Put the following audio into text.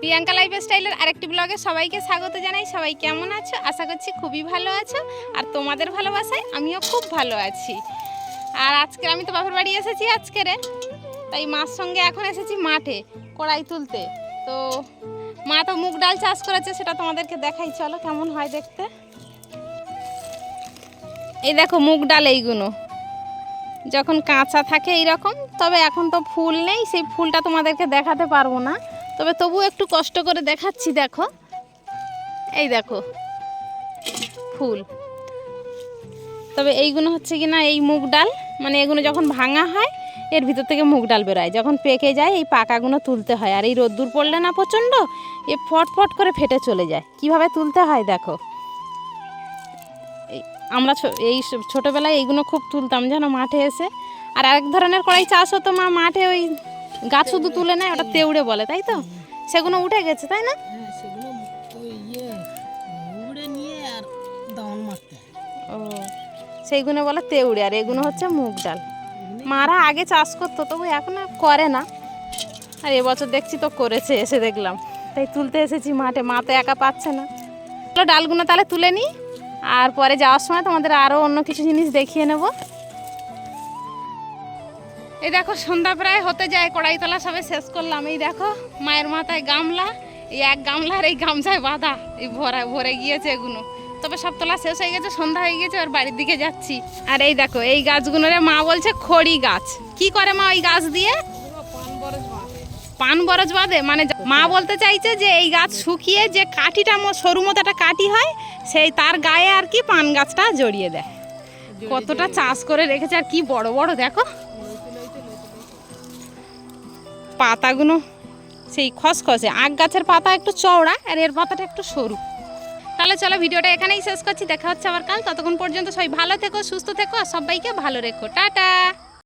Priyanka life স্টাইলের আরেকটি ব্লগে সবাইকে স্বাগত জানাই। সবাই কেমন আছো? আশা করছি খুবই ভালো আছো। আর তোমাদের ভালোবাসায় আমিও খুব ভালো আছি। আর আজকে আমি তো বাপের বাড়ি এসেছি আজকেরে তাই মার সঙ্গে এখন এসেছি মাঠে কড়াই তুলতে। তো মা তো মুগ ডাল চাষ করেছে, সেটা তোমাদেরকে দেখাই। চলো কেমন হয় দেখতে। এই দেখো মুগ ডাল এইগুলো যখন কাঁচা থাকে এইরকম, তবে এখন তো ফুল নেই, সেই ফুলটা তোমাদেরকে দেখাতে পারব না। তবে তবু একটু কষ্ট করে দেখাচ্ছি, দেখো। এই দেখো, ফুল। তবে এইগুলো হচ্ছে কি না, এই মুগ ডাল মানে এগুলো যখন ভাঙা হয়, এর ভিতর থেকে মুগ ডাল বেরোয়। যখন পেকে যায়, এই পাকাগুলো তুলতে হয়। আর এই রোদ্দুর পড়লে না প্রচণ্ড, এ ফট ফট করে ফেটে চলে যায়। কীভাবে তুলতে হয়, দেখো। আমরা এই ছোটোবেলায় এইগুলো খুব তুলতাম, যেন মাঠে এসে। আর আরেক ধরনের কড়াই চাষ হতো মা, মাঠে ওই গাছ শুধু তুলে নেয় ওটা তেউড়ে বলে তাই তো? সেগুলো উঠে গেছে তাই না? হ্যাঁ ইয়ে ও সেইগুলো বলে তেউড়ে আর এগুলো হচ্ছে মুগ ডাল। মারা আগে চাষ করতো তবু এখন আর করে না। আর এবছর দেখছি তো করেছে এসে দেখলাম। তাই তুলতে এসেছি মাঠে মা তো একা পাচ্ছে না। ডালগুলো তাহলে তুলে নিই আর পরে যাওয়ার সময় তোমাদের আরও অন্য কিছু জিনিস দেখিয়ে নেব। এই দেখো, সন্ধ্যা প্রায় হতে যায়, কড়াইতলা সবে শেষ করলাম। এই দেখো, মায়ের মাথায় গামলা, এই এক গামলার এই গামছায় বাঁধা, এই ভরা ভরে গিয়েছে এগুলো। তবে সব তোলা শেষ হয়ে গেছে, সন্ধ্যা হয়ে গেছে ওর বাড়ির দিকে যাচ্ছি। আর এই দেখো, এই গাছগুলোরে মা বলছে খড়ি গাছ। কি করে মা ওই গাছ দিয়ে? পান বরজ বাঁধে। মানে মা বলতে চাইছে যে এই গাছ শুকিয়ে যে কাঠিটা সরু মতো একটা কাঠি হয়, সেই তার গায়ে আর কি পান গাছটা জড়িয়ে দেয়। কতটা চাষ করে রেখেছে আর কি বড় বড়, দেখো। পাতাগুলো সেই খসখসে। আগ গাছের পাতা একটু চওড়া আর এর পাতাটা একটু সরু। তাহলে চলো ভিডিওটা এখানেই শেষ করছি। দেখা হচ্ছে আবার কাল। ততক্ষণ পর্যন্ত সবাই ভালো থেকো, সুস্থ থেকো, আর সবাইকে ভালো রেখো। টাটা!